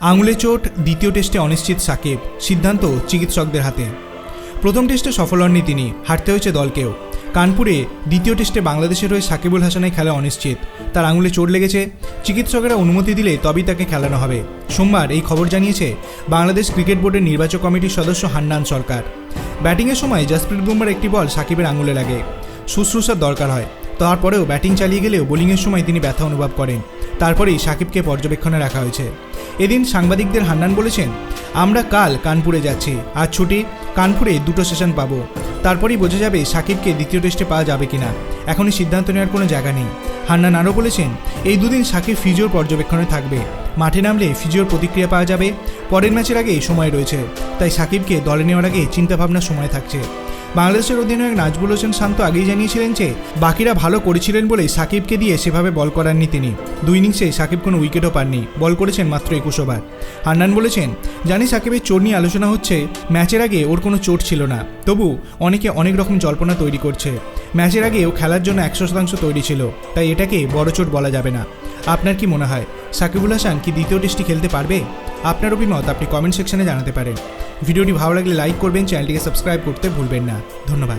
আঙুলে চোট, দ্বিতীয় টেস্টে অনিশ্চিত সাকিব, সিদ্ধান্ত চিকিৎসকদের হাতে। প্রথম টেস্টে সফল হননি তিনি, হারতে হয়েছে দলকেও। কানপুরে দ্বিতীয় টেস্টে বাংলাদেশের হয়ে সাকিবুল হাসানের খেলা অনিশ্চিত। তার আঙুলে চোট লেগেছে, চিকিৎসকেরা অনুমতি দিলে তবেই তাকে খেলানো হবে। সোমবার এই খবর জানিয়েছে বাংলাদেশ ক্রিকেট বোর্ডের নির্বাচক কমিটির সদস্য হান্নান সরকার। ব্যাটিংয়ের সময় জাসপ্রীত বুমরার একটি বল সাকিবের আঙুলে লাগে। শুশ্রূষার দরকার হয়। তারপরেও ব্যাটিং চালিয়ে গেলেও বোলিংয়ের সময় তিনি ব্যথা অনুভব করেন। তারপরেই সাকিবকে পর্যবেক্ষণে রাখা হয়েছে। এদিন সাংবাদিকদের হান্নান বলেছেন, আমরা কাল কানপুরে যাচ্ছি আজ ছুটি কানপুরে দুটো সেশন পাবো। তারপরেই বোঝা যাবে সাকিবকে দ্বিতীয় টেস্টে পাওয়া যাবে কিনা। এখনই সিদ্ধান্ত নেওয়ার কোনো জায়গা নেই। হান্নান আরও বলেছেন, এই দুদিন সাকিব ফিজিওর পর্যবেক্ষণে থাকবে। মাঠে নামলে ফিজিওর প্রতিক্রিয়া পাওয়া যাবে। পরের ম্যাচের আগে সময় রয়েছে, তাই সাকিবকে দলে নেওয়ার আগে চিন্তাভাবনার সময় থাকছে। বাংলাদেশের অধিনায়ক নাজবুল হোসেন শান্ত আগেই জানিয়েছিলেন যে, বাকিরা ভালো করেছিলেন বলেই সাকিবকে দিয়ে সেভাবে বল করাননি তিনি। দুই ইনিংসে সাকিব কোনো উইকেটও পাননি। বল করেছেন মাত্র একুশ ওভার। হান্নান বলেছেন, জানি সাকিবের চোট নিয়ে আলোচনা হচ্ছে, ম্যাচের আগে ওর কোনো চোট ছিল না। তবু অনেকে অনেক রকম জল্পনা তৈরি করছে। ম্যাচের আগে ও খেলার জন্য একশো শতাংশ তৈরি ছিল। তাই এটাকে বড় চোট বলা যাবে না। আপনার কি মনে হয় সাকিবুল হাসান কি দ্বিতীয় টেস্টটি খেলতে পারবে? আপনার অভিমত আপনি কমেন্ট সেকশনে জানাতে পারেন। ভিডিওটি ভালো লাগলে লাইক করবেন, চ্যানেলটিকে সাবস্ক্রাইব করতে ভুলবেন না। ধন্যবাদ।